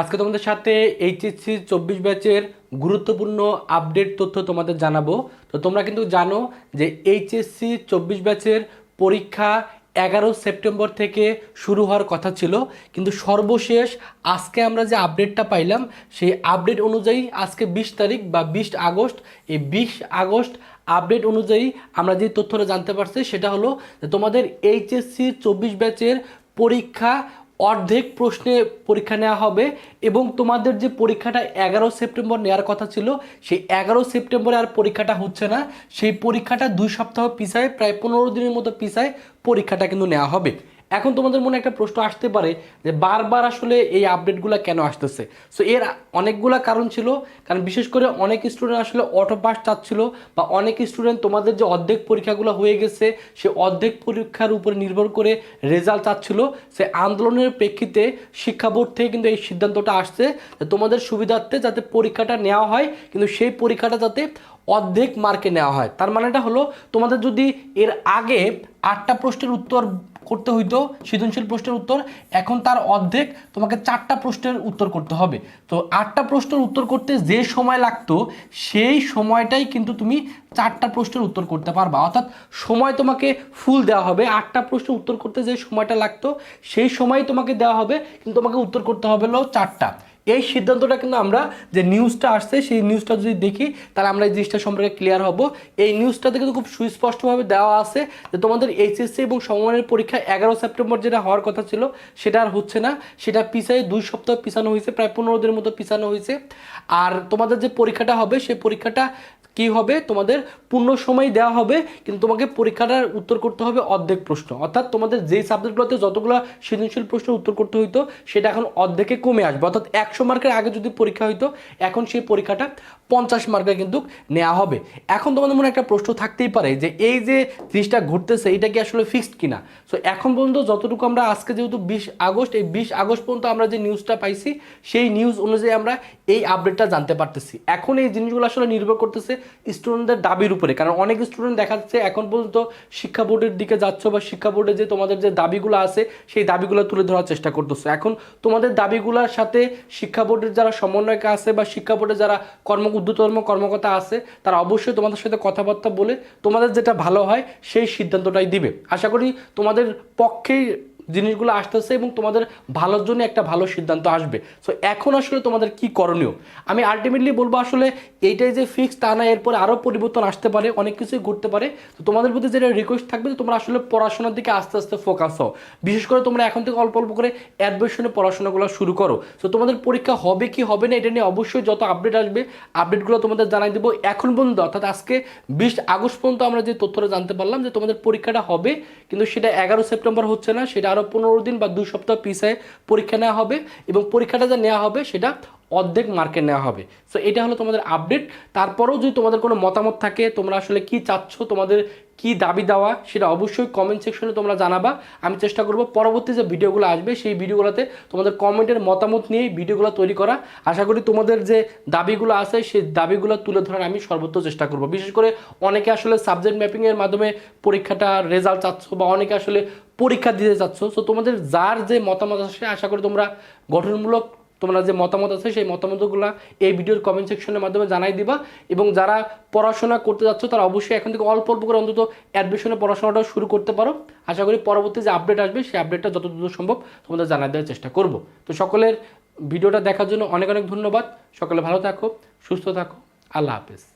আজকে তোমাদের সাথে এইচএসসি চব্বিশ ব্যাচের গুরুত্বপূর্ণ আপডেট তথ্য তোমাদের জানাব। তো তোমরা কিন্তু জানো যে এইচএসসি চব্বিশ ব্যাচের পরীক্ষা এগারো সেপ্টেম্বর থেকে শুরু হওয়ার কথা ছিল। কিন্তু সর্বশেষ আজকে আমরা যে আপডেটটা পাইলাম, সেই আপডেট অনুযায়ী আজকে বিশ তারিখ বা বিশ আগস্ট, এই বিশ আগস্ট আপডেট অনুযায়ী আমরা যে তথ্যটা জানতে পারছি, সেটা হলো তোমাদের এইচএসসি চব্বিশ ব্যাচের পরীক্ষা অর্ধেক প্রশ্নে পরীক্ষা নেওয়া হবে এবং তোমাদের যে পরীক্ষাটা এগারো সেপ্টেম্বর নেওয়ার কথা ছিল, সেই এগারো সেপ্টেম্বরে আর পরীক্ষাটা হচ্ছে না। সেই পরীক্ষাটা দুই সপ্তাহ পিছায়, প্রায় পনেরো দিনের মতো পিছায় পরীক্ষাটা কিন্তু নেওয়া হবে। এখন তোমাদের মনে একটা প্রশ্ন আসতে পারে যে বারবার আসলে এই আপডেটগুলো কেন আসতেছে? সো এর অনেকগুলা কারণ ছিল, কারণ বিশেষ করে অনেক স্টুডেন্ট আসলে অটো পাস চাচ্ছিল বা অনেক স্টুডেন্ট তোমাদের যে অর্ধেক পরীক্ষাগুলো হয়ে গেছে, সে অর্ধেক পরীক্ষার উপরে নির্ভর করে রেজাল্ট চাচ্ছিল। সে আন্দোলনের প্রেক্ষিতে শিক্ষা বোর্ড থেকে কিন্তু এই সিদ্ধান্তটা আসছে যে তোমাদের সুবিধার্থে যাতে পরীক্ষাটা নেওয়া হয়, কিন্তু সেই পরীক্ষাটা যাতে অর্ধেক মার্কে নেওয়া হয়। তার মানেটা হলো, তোমাদের যদি এর আগে আটটা প্রশ্নের উত্তর করতে হইতো সৃজনশীল প্রশ্নের উত্তর। এখন তার অর্ধেক তোমাকে চারটা প্রশ্নের উত্তর করতে হবে। তো আটটা প্রশ্নের উত্তর করতে যে সময় লাগতো, সেই সময়টাই কিন্তু তুমি চারটা প্রশ্নের উত্তর করতে পারবা। অর্থাৎ সময় তোমাকে ফুল দেওয়া হবে। আটটা প্রশ্নের উত্তর করতে যে সময়টা লাগতো, সেই সময় তোমাকে দেওয়া হবে। কিন্তু তোমাকে উত্তর করতে হবে হলো চারটা। এই সিদ্ধান্তটা কিন্তু আমরা যে নিউজটা আসছে, সেই নিউজটা যদি দেখি, তাহলে আমরা এই জিনিসটা সম্পর্কে ক্লিয়ার হব। এই নিউজটাতে কিন্তু খুব সুস্পষ্টভাবে দেওয়া আছে যে তোমাদের এইচএসসি এবং সমমানের পরীক্ষা এগারো সেপ্টেম্বর যেটা হওয়ার কথা ছিল, সেটা আর হচ্ছে না। সেটা পিছায় দুই সপ্তাহ পিছানো হয়েছে, প্রায় পনেরো দিনের মতো পিছানো হয়েছে। আর তোমাদের যে পরীক্ষাটা হবে, সেই পরীক্ষাটা কি হবে? তোমাদের পূর্ণ সময় দেওয়া হবে, কিন্তু তোমাকে পরীক্ষাটার উত্তর করতে হবে অর্ধেক প্রশ্ন। অর্থাৎ তোমাদের যেই সাবজেক্টগুলোতে যতগুলো সৃজনশীল প্রশ্ন উত্তর করতে হইতো, সেটা এখন অর্ধেকে কমে আসবে। অর্থাৎ একশো মার্কের আগে যদি পরীক্ষা হইতো, এখন সেই পরীক্ষাটা পঞ্চাশ মার্কে কিন্তু নেওয়া হবে। এখন তোমাদের মনে একটা প্রশ্ন থাকতেই পারে যে, এই যে জিনিসটা ঘটতেছে এটা কি আসলে ফিক্সড কিনা? সো এখন পর্যন্ত যতটুকু আমরা আজকে যেহেতু বিশ আগস্ট, এই বিশ আগস্ট পর্যন্ত আমরা যে নিউজটা পাইছি, সেই নিউজ অনুযায়ী আমরা এই আপডেটটা জানতে পারতেছি। এখন এই জিনিসগুলো আসলে নির্ভর করতেছে স্টুডেন্টদের দাবির উপরে। কারণ অনেক স্টুডেন্ট দেখা যাচ্ছে এখন পর্যন্ত শিক্ষা বোর্ডের দিকে যাচ্ছ বা শিক্ষা বোর্ডে যে তোমাদের যে দাবিগুলো আছে, সেই দাবিগুলো তুলে ধরার চেষ্টা করতেছো। এখন তোমাদের দাবিগুলোর সাথে শিক্ষা বোর্ডের যারা সমন্বয়ক আছে বা শিক্ষা বোর্ডের যারা কর্ম, ঊর্ধ্বতম কর্মকর্তা আছে, তারা অবশ্যই তোমাদের সাথে কথাবার্তা বলে তোমাদের যেটা ভালো হয়, সেই সিদ্ধান্তটাই দিবে। আশা করি তোমাদের পক্ষেই জিনিসগুলো আসতেছে এবং তোমাদের ভালোর জন্য একটা ভালো সিদ্ধান্ত আসবে। সো এখন আসলে তোমাদের কি করণীয়? আমি আলটিমেটলি বলব আসলে এইটাই যে ফিক্স তা না, এরপরে আরও পরিবর্তন আসতে পারে, অনেক কিছুই ঘটতে পারে। তো তোমাদের প্রতি যেটা রিকোয়েস্ট থাকবে তোমরা আসলে পড়াশোনার দিকে আস্তে আস্তে ফোকাস হও। বিশেষ করে তোমরা এখন থেকে অল্প অল্প করে অ্যাডমিশনে পড়াশোনাগুলো শুরু করো। তো তোমাদের পরীক্ষা হবে কি হবে না, এটা নিয়ে অবশ্যই যত আপডেট আসবে আপডেটগুলো তোমাদের জানাই দেবো। এখন পর্যন্ত, অর্থাৎ আজকে বিশ আগস্ট পর্যন্ত আমরা যে তথ্যটা জানতে পারলাম যে তোমাদের পরীক্ষাটা হবে, কিন্তু সেটা এগারো সেপ্টেম্বর হচ্ছে না, সেটা আরও পনেরো দিন বা দুই সপ্তাহ পিছায় পরীক্ষা নেওয়া হবে এবং পরীক্ষাটা যা নেওয়া হবে সেটা অর্ধেক মার্কে নেওয়া হবে। সো এটা হলো তোমাদের আপডেট তারপরেও যদি তোমাদের কোনো মতামত থাকে, তোমরা আসলে কি চাচ্ছ, তোমাদের কি দাবি দেওয়া সেটা অবশ্যই কমেন্ট সেকশনে তোমরা জানাবা। আমি চেষ্টা করব পরবর্তী যে ভিডিওগুলো আসবে, সেই ভিডিওগুলোতে তোমাদের কমেন্টের মতামত নিয়েই ভিডিওগুলো তৈরি করা। আশা করি তোমাদের যে দাবিগুলো আছে, সেই দাবিগুলো তুলে ধরার আমি সর্বোচ্চ চেষ্টা করব। বিশেষ করে অনেকে আসলে সাবজেক্ট ম্যাপিংয়ের মাধ্যমে পরীক্ষাটা রেজাল্ট চাচ্ছ বা অনেকে আসলে পরীক্ষা দিতে চাচ্ছ। সো তোমাদের যার যে মতামত আসে আশা করি তোমরা গঠনমূলক তোমরা যে মতামত আছে, সেই মতামতগুলো এই ভিডিওর কমেন্ট সেকশনের মাধ্যমে জানাই দিবা এবং যারা পড়াশোনা করতে যাচ্ছ, তারা অবশ্যই এখন থেকে অল্প অল্প করে অন্তত অ্যাডমিশনের পড়াশোনাটাও শুরু করতে পারো। আশা করি পরবর্তী যে আপডেট আসবে, সেই আপডেটটা যত দ্রুত সম্ভব তোমাদের জানাই দেওয়ার চেষ্টা করব। তো সকলের ভিডিওটা দেখার জন্য অনেক অনেক ধন্যবাদ। সকলে ভালো থাকো, সুস্থ থাকো। আল্লাহ হাফেজ।